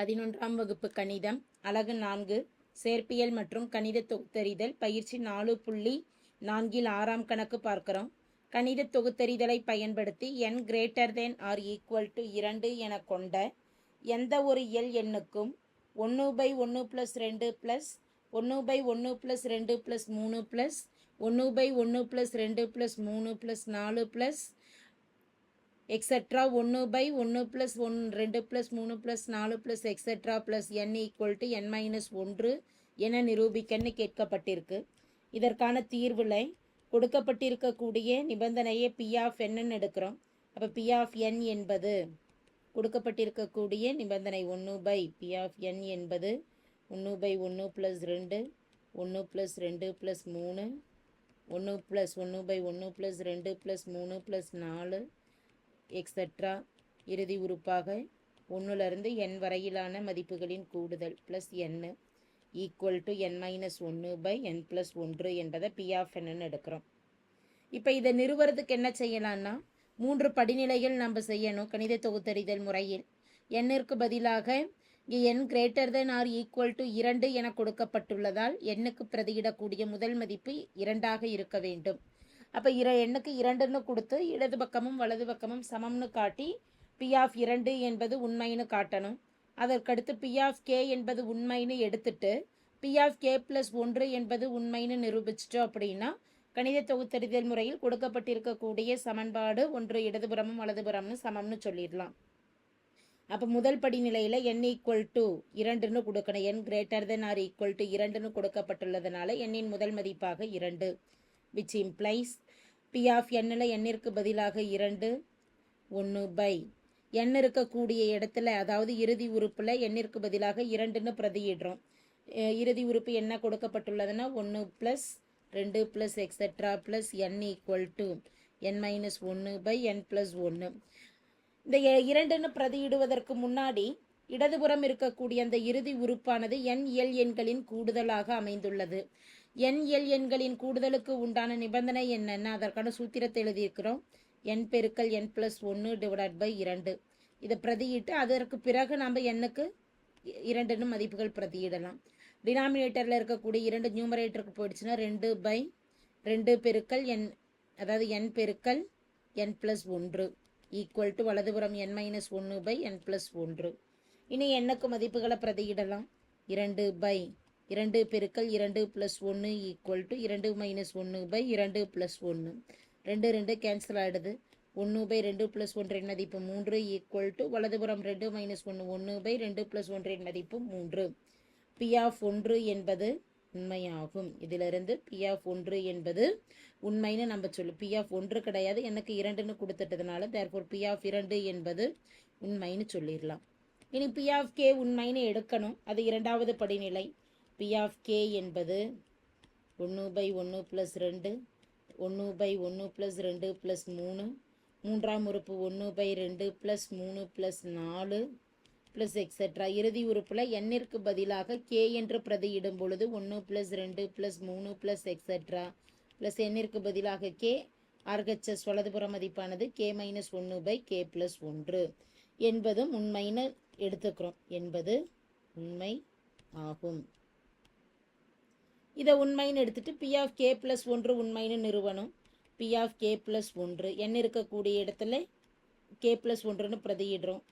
பதினொன்றாம் வகுப்பு கணிதம் அலகு நான்கு சேர்ப்பியல் மற்றும் கணித தொகுத்தறிதல் பயிற்சி நாலு புள்ளி நான்கில் ஆறாம் கணக்கு பார்க்கிறோம். கணித தொகுத்தறிதலை பயன்படுத்தி n greater than or equal to இரண்டு என கொண்ட எந்த ஒரு எல் எண்ணுக்கும் ஒன்று பை ஒன்று ப்ளஸ் ரெண்டு ப்ளஸ் ஒன்று பை ஒன்று ப்ளஸ் ரெண்டு ப்ளஸ் மூணு ப்ளஸ் ஒன்று பை ஒன்று ப்ளஸ் ரெண்டு ப்ளஸ் மூணு ப்ளஸ் நாலு ப்ளஸ் எக்ஸட்ரா ஒன்று பை ஒன்று ப்ளஸ் ஒன் ரெண்டு ப்ளஸ் மூணு ப்ளஸ் நாலு plus extra plus n equal to n minus ஒன்று என நிரூபிக்கன்னு கேட்கப்பட்டிருக்கு. இதற்கான தீர்வில் கொடுக்கப்பட்டிருக்கக்கூடிய நிபந்தனையை பி ஆஃப் என்னன்னு எடுக்கிறோம். அப்போ பி ஆஃப் என் என்பது கொடுக்கப்பட்டிருக்கக்கூடிய நிபந்தனை ஒன்று பை பி ஆஃப் என் என்பது ஒன்று பை ஒன்று ப்ளஸ் ரெண்டு ஒன்று ப்ளஸ் ரெண்டு ப்ளஸ் மூணு ஒன்று ப்ளஸ் ஒன்று பை ஒன்று ப்ளஸ் ரெண்டு ப்ளஸ் மூணு ப்ளஸ் நாலு எக்ஸெட்ரா இறுதி உறுப்பாக ஒன்றுலேருந்து என் வரையிலான மதிப்புகளின் கூடுதல் plus n equal to n minus ஒன்று பை என் ப்ளஸ் ஒன்று என்பதை பி ஆஃப் என்னன்னு எடுக்கிறோம். இப்போ இதை நிறுவறதுக்கு என்ன செய்யலாம்னா மூன்று படிநிலைகள் நம்ம செய்யணும் கணித தொகுத்தறிதல் முறையில். எண்ணிற்கு பதிலாக இங்கே n greater than or equal to இரண்டு என கொடுக்கப்பட்டுள்ளதால் எண்ணுக்கு பிரதியிடக்கூடிய முதல் மதிப்பு இரண்டாக இருக்க வேண்டும். அப்போ இர எண்ணுக்கு இரண்டுன்னு கொடுத்து இடது பக்கமும் வலது பக்கமும் சமம்னு காட்டி பி ஆஃப் இரண்டு என்பது உண்மைன்னு காட்டணும். அதற்கடுத்து பி ஆஃப் கே என்பது உண்மைன்னு எடுத்துட்டு பி ஆஃப் கே ப்ளஸ் ஒன்று என்பது உண்மைன்னு நிரூபிச்சிட்டோம் அப்படின்னா கணித தொகுத்தறிதல் முறையில் கொடுக்கப்பட்டிருக்கக்கூடிய சமன்பாடு ஒன்று இடதுபுறமும் வலதுபுறம்னு சமம்னு சொல்லிடலாம். அப்போ முதல் படி நிலையில் என் ஈக்குவல் டு இரண்டுன்னு கொடுக்கணும். N greater than or equal to இரண்டுன்னு கொடுக்கப்பட்டுள்ளதுனால எண்ணின் முதல் மதிப்பாக இரண்டு. விச் இம்ப்ளைஸ் பி ஆஃப் எண்ணில் எண்ணிற்கு பதிலாக இரண்டு ஒன்று பை எண் இருக்கக்கூடிய இடத்துல அதாவது இறுதி உறுப்பில் எண்ணிற்கு பதிலாக இரண்டுன்னு பிரதியிடுறோம். இறுதி உறுப்பு என்ன கொடுக்கப்பட்டுள்ளதுன்னா ஒன்று ப்ளஸ் ரெண்டு plus extra plus n equal to n minus ஒன்று பை என் ப்ளஸ் ஒன்று. இந்த எ- இரண்டுன்னு பிரதியிடுவதற்கு முன்னாடி இடதுபுறம் இருக்கக்கூடிய அந்த இறுதி உறுப்பானது என் எல் எண்களின் கூடுதலாக அமைந்துள்ளது. என் எல் எண்களின் கூடுதலுக்கு உண்டான நிபந்தனை என்னென்ன? அதற்கான சூத்திரத்தை எழுதியிருக்கிறோம். என் பெருக்கல் என் ப்ளஸ் ஒன்று டிவைட் பை இரண்டு. இதை பிரதியிட்டு அதற்கு பிறகு நம்ம எண்ணுக்கு இ- இரண்டுன்னு மதிப்புகள் பிரதியிடலாம். டினாமினேட்டரில் இருக்கக்கூடிய இரண்டு நியூமரேட்டருக்கு போயிடுச்சுன்னா ரெண்டு பை ரெண்டு பெருக்கல் என் அதாவது என் பெருக்கல் என் ப்ளஸ் ஒன்று. ஈக்குவல் டு வலதுபுறம் என் மைனஸ் ஒன்று பை என் ப்ளஸ் ஒன்று. இனி எண்ணுக்கு மதிப்புகளை பிரதியிடலாம். இரண்டு பை இரண்டு பெருக்கல் இரண்டு ப்ளஸ் ஒன்று ஈக்குவல் டு இரண்டு மைனஸ் ஒன்று பை இரண்டு ப்ளஸ் ஒன்று ரெண்டு ரெண்டு கேன்சல் ஆகிடுது ஒன்று பை ரெண்டு ப்ளஸ் ஒன்றின் மதிப்பு மூன்று ஈக்குவல் டு வலதுபுறம் ரெண்டு மைனஸ் ஒன்று ஒன்று பை ரெண்டு ப்ளஸ் ஒன்றின் மதிப்பு மூன்று. பி ஆஃப் ஒன்று என்பது உண்மையாகும். இதிலிருந்து பி ஆஃப் ஒன்று என்பது உண்மைன்னு நம்ம சொல்லு. பி ஆஃப் ஒன்று கிடையாது. எனக்கு இரண்டுன்னு கொடுத்துட்டதுனால தேர்ஃபோர் பி ஆஃப் இரண்டு என்பது உண்மைன்னு சொல்லிடலாம். இனி பி ஆஃப் கே உண்மைன்னு எடுக்கணும். அது இரண்டாவது படிநிலை. பி ஆஃப் கே என்பது ஒன்று பை ஒன்று ப்ளஸ் ரெண்டு ஒன்று பை ஒன்று ப்ளஸ் ரெண்டு ப்ளஸ் மூணு மூன்றாம் உறுப்பு ஒன்று பை ரெண்டு ப்ளஸ் மூணு ப்ளஸ் நாலு ப்ளஸ் எக்ஸட்ரா இறுதி உறுப்பில் எண்ணிற்கு பதிலாக கே என்று பிரதியிடும் பொழுது ஒன்று ப்ளஸ் ரெண்டு ப்ளஸ் மூணு ப்ளஸ் எக்ஸட்ரா ப்ளஸ் எண்ணிற்கு பதிலாக கே ஆர்ஹெச்எஸ் வலதுபுற மதிப்பானது கே மைனஸ் ஒன்று பை கே ப்ளஸ் ஒன்று என்பதும் உண்மைன்னு எடுத்துக்கிறோம். என்பது உண்மை ஆகும். இதை உண்மைன்னு எடுத்துட்டு பி ஆஃப் கே ப்ளஸ் ஒன்று உண்மைன்னு நிறுவனம் பி ஆஃப் கே ப்ளஸ் ஒன்று. என்ன இருக்கக்கூடிய இடத்துல கே ப்ளஸ் ஒன்றுன்னு பிரதியிடுறோம்.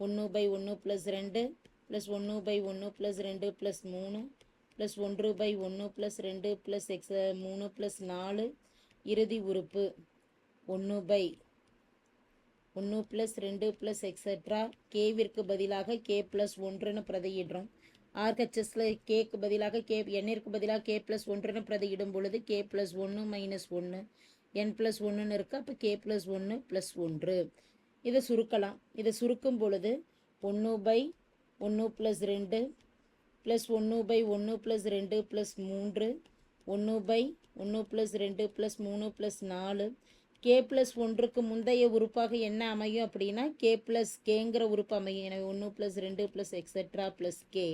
ஒன்று பை ஒன்று ப்ளஸ் ரெண்டு ப்ளஸ் ஒன்று பை ஒன்று ப்ளஸ் ரெண்டு ப்ளஸ் மூணு ப்ளஸ் ஒன்று பை ஒன்று ப்ளஸ் ரெண்டு ப்ளஸ் எக்ஸ் மூணு ப்ளஸ் நாலு. இறுதி உறுப்பு ஒன்று பை ஒன்று ப்ளஸ் ரெண்டு ப்ளஸ் எக்ஸட்ரா கேவிற்கு பதிலாக கே ப்ளஸ் ஒன்றுன்னு பிரதியிடுறோம். ஆர்ஹெச்எஸில் கேக்கு பதிலாக கே எண்ணிற்கு பதிலாக கே ப்ளஸ் ஒன்றுன்னு பிரதியிடும் பொழுது கே ப்ளஸ் ஒன்று மைனஸ் ஒன்று என் ப்ளஸ் ஒன்றுன்னு இருக்குது அப்போ கே ப்ளஸ் ஒன்று ப்ளஸ் ஒன்று. இதை சுருக்கலாம். இதை சுருக்கும் பொழுது ஒன்று பை ஒன்று ப்ளஸ் ரெண்டு ப்ளஸ் ஒன்று பை ஒன்று ப்ளஸ் ரெண்டு ப்ளஸ் மூன்று ஒன்று பை ஒன்று ப்ளஸ் ரெண்டு ப்ளஸ் மூணு ப்ளஸ் நாலு. கே ப்ளஸ் ஒன்றுக்கு முந்தைய உறுப்பாக என்ன அமையும் அப்படின்னா கே ப்ளஸ் கேங்கிற உறுப்பு அமையும். எனவே ஒன்று ப்ளஸ் ரெண்டு ப்ளஸ் எக்ஸட்ரா ப்ளஸ் கே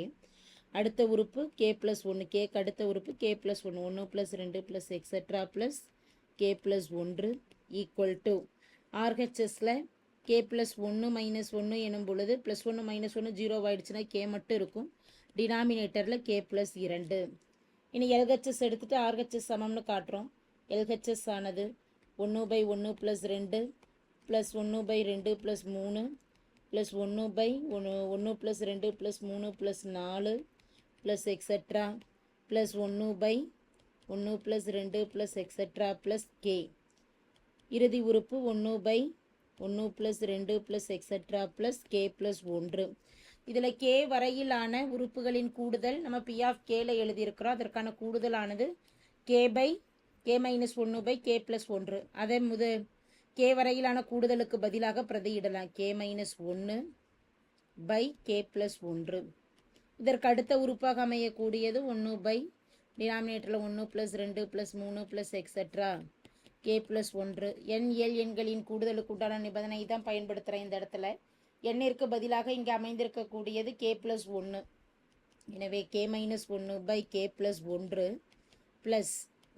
அடுத்த உறுப்பு கே ப்ளஸ் ஒன்று கேக்கு அடுத்த உறுப்பு கே ப்ளஸ் ஒன்று ஒன்று ப்ளஸ் ரெண்டு plus extra plus K plus ஒன்று ஈக்குவல் டு ஆர்ஹெச்எஸில் கே ப்ளஸ் ஒன்று மைனஸ் ஒன்று எனும் பொழுது ப்ளஸ் ஒன்று மைனஸ் ஒன்று ஜீரோ ஆயிடுச்சுன்னா கே மட்டும் இருக்கும். டினாமினேட்டரில் கே ப்ளஸ் இரண்டு. இனி எல்ஹெச்எஸ் எடுத்துகிட்டு ஆர்ஹெச்எஸ் சமம்னு காட்டுறோம். எல்ஹெச்எஸ் ஆனது ஒன்று பை ஒன்று ப்ளஸ் ரெண்டு ப்ளஸ் ஒன்று பை ரெண்டு ப்ளஸ் மூணு ப்ளஸ் ஒன்று பை ஒன்று ஒன்று ப்ளஸ் ரெண்டு ப்ளஸ் மூணு ப்ளஸ் நாலு ப்ளஸ் எக்ஸட்ரா ப்ளஸ் ஒன்று பை ஒன்று ப்ளஸ் ரெண்டு ப்ளஸ் எக்ஸட்ரா ப்ளஸ் கே இறுதி உறுப்பு ஒன்று பை ஒன்று ப்ளஸ் ரெண்டு plus extra plus K plus ஒன்று இதில் கே வரையிலான உறுப்புகளின் கூடுதல் நம்ம பி ஆஃப் கேல எழுதியிருக்கிறோம். அதற்கான கூடுதலானது கே பை கே மைனஸ் ஒன்று பை கே ப்ளஸ் ஒன்று அதே முத கே வரையிலான கூடுதலுக்கு பதிலாக பிரதியிடலாம். கே மைனஸ் ஒன்று பை கே ப்ளஸ் ஒன்று இதற்கு அடுத்த உறுப்பாக அமையக்கூடியது ஒன்று பை டினாமினேட்டரில் ஒன்று ப்ளஸ் ரெண்டு ப்ளஸ் மூணு ப்ளஸ் எக்ஸட்ரா கே ப்ளஸ் ஒன்று. எண் எண்களின் கூடுதலுக்கு உண்டான நிபந்தனை தான் பயன்படுத்துகிறேன் இந்த இடத்துல. எண்ணிற்கு பதிலாக இங்கே அமைந்திருக்கக்கூடியது கே ப்ளஸ் ஒன்று எனவே கே மைனஸ் ஒன்று பை கே ப்ளஸ் ஒன்று ப்ளஸ்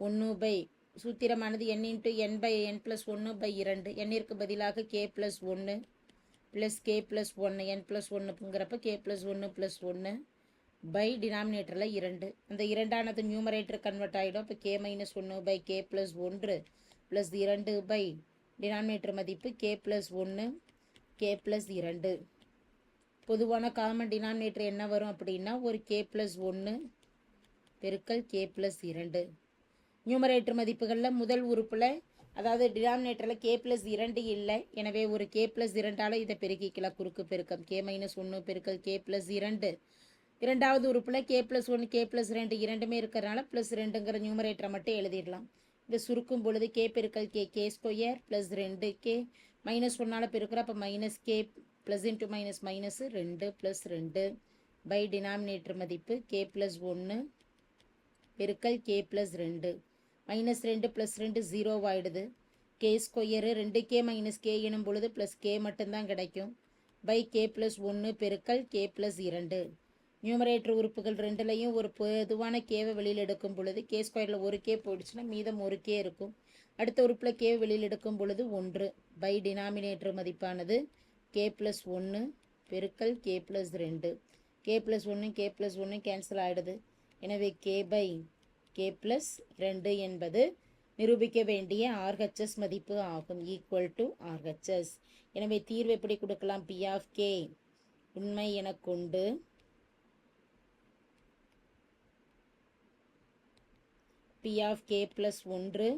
ஒன்று by சூத்திரமானது n into n by n plus ஒன்று பை இரண்டு. எண்ணிற்கு பதிலாக கே ப்ளஸ் ஒன்று ப்ளஸ் கே ப்ளஸ் ஒன்று என் ப்ளஸ் ஒன்றுங்கிறப்ப கே ப்ளஸ் ஒன்று ப்ளஸ் ஒன்று பை டினாமினேட்டரில் இரண்டு. அந்த இரண்டானது நியூமரேட்டர் கன்வெர்ட் ஆகிடும் இப்போ கே மைனஸ் ஒன்று பை கே ப்ளஸ் ஒன்று ப்ளஸ் இரண்டு பை டினாமினேட்டர் மதிப்பு கே ப்ளஸ் ஒன்று கே ப்ளஸ் இரண்டு. பொதுவான காமன் டினாமினேட்டர் என்ன வரும் அப்படின்னா ஒரு கே ப்ளஸ் ஒன்று பெருக்கல் கே ப்ளஸ் இரண்டு. நியூமரேட்டர் மதிப்புகளில் முதல் உறுப்பில் அதாவது டினாமினேட்டரில் கே ப்ளஸ் இரண்டு இல்லை எனவே ஒரு கே ப்ளஸ் இரண்டால் இதை பெருக்கிக்கலாம். குறுக்கு பெருக்கம் கே மைனஸ் ஒன்று பெருக்கல் கே ப்ளஸ் இரண்டு. இரண்டாவது உறுப்பில் K plus one K plus ரெண்டு இரண்டுமே இருக்கிறனால ப்ளஸ் ரெண்டுங்கிற நியூமரேட்டரை மட்டும் எழுதிடலாம். இதை சுருக்கும் பொழுது கே பெருக்கல் கே கே ஸ்கொயர் ப்ளஸ் ரெண்டு கே மைனஸ் ஒன்னால் பெருக்கிற அப்போ minus K plus into minus minus ரெண்டு ப்ளஸ் ரெண்டு பை டினாமினேட்டர் மதிப்பு கே ப்ளஸ் ஒன்று பெருக்கல் கே ப்ளஸ் ரெண்டு. மைனஸ் ரெண்டு ப்ளஸ் ரெண்டு ஜீரோவாயிடுது கே ஸ்கொயரு ரெண்டு கே மைனஸ் கே எனும் பொழுது ப்ளஸ் கே மட்டும்தான் கிடைக்கும். பை கே ப்ளஸ் ஒன்று பெருக்கல் கே ப்ளஸ் இரண்டு. நியூமரேட்டர் உறுப்புகள் ரெண்டுலையும் ஒரு பொதுவான கேவை வெளியில் எடுக்கும் பொழுது கே ஸ்கொயரில் ஒரு கே போயிடுச்சுன்னா மீதம் ஒரு கே இருக்கும். அடுத்த உறுப்பில் கே வெளியில் எடுக்கும் பொழுது ஒன்று. பை டினாமினேட்டர் மதிப்பானது கே ப்ளஸ் ஒன்று பெருக்கல் கே ப்ளஸ் ரெண்டு. கே ப்ளஸ் ஒன்று கே ப்ளஸ் ஒன்று கேன்சல் ஆகிடுது எனவே கே பை கே ப்ளஸ் ரெண்டு என்பது நிரூபிக்க வேண்டிய ஆர்ஹெச்எஸ் மதிப்பு ஆகும். ஈக்குவல் டு ஆர்ஹெச்எஸ் எனவே தீர்வு எப்படி கொடுக்கலாம்? பி ஆஃப் கே உண்மை என கொண்டு பி ஆஃப் கே ப்ளஸ் ஒன்று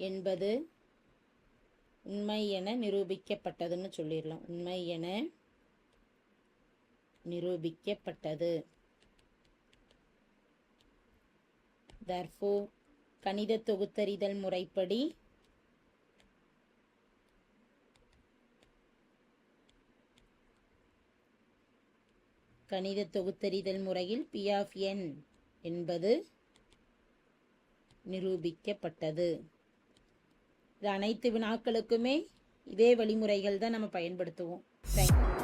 என்பது உண்மை என நிரூபிக்கப்பட்டதுன்னு சொல்லிடலாம். உண்மை என நிரூபிக்கப்பட்டது. தர்ஃபோர் கணித தொகுத்தறிதல் முறைப்படி கணித தொகுத்தறிதல் முறையில் பி ஆஃப் என் என்பது நிரூபிக்கப்பட்டது. இது அனைத்து வினாக்களுக்குமே இதே வழிமுறைகள் தான் நம்ம பயன்படுத்துவோம். தேங்க்யூ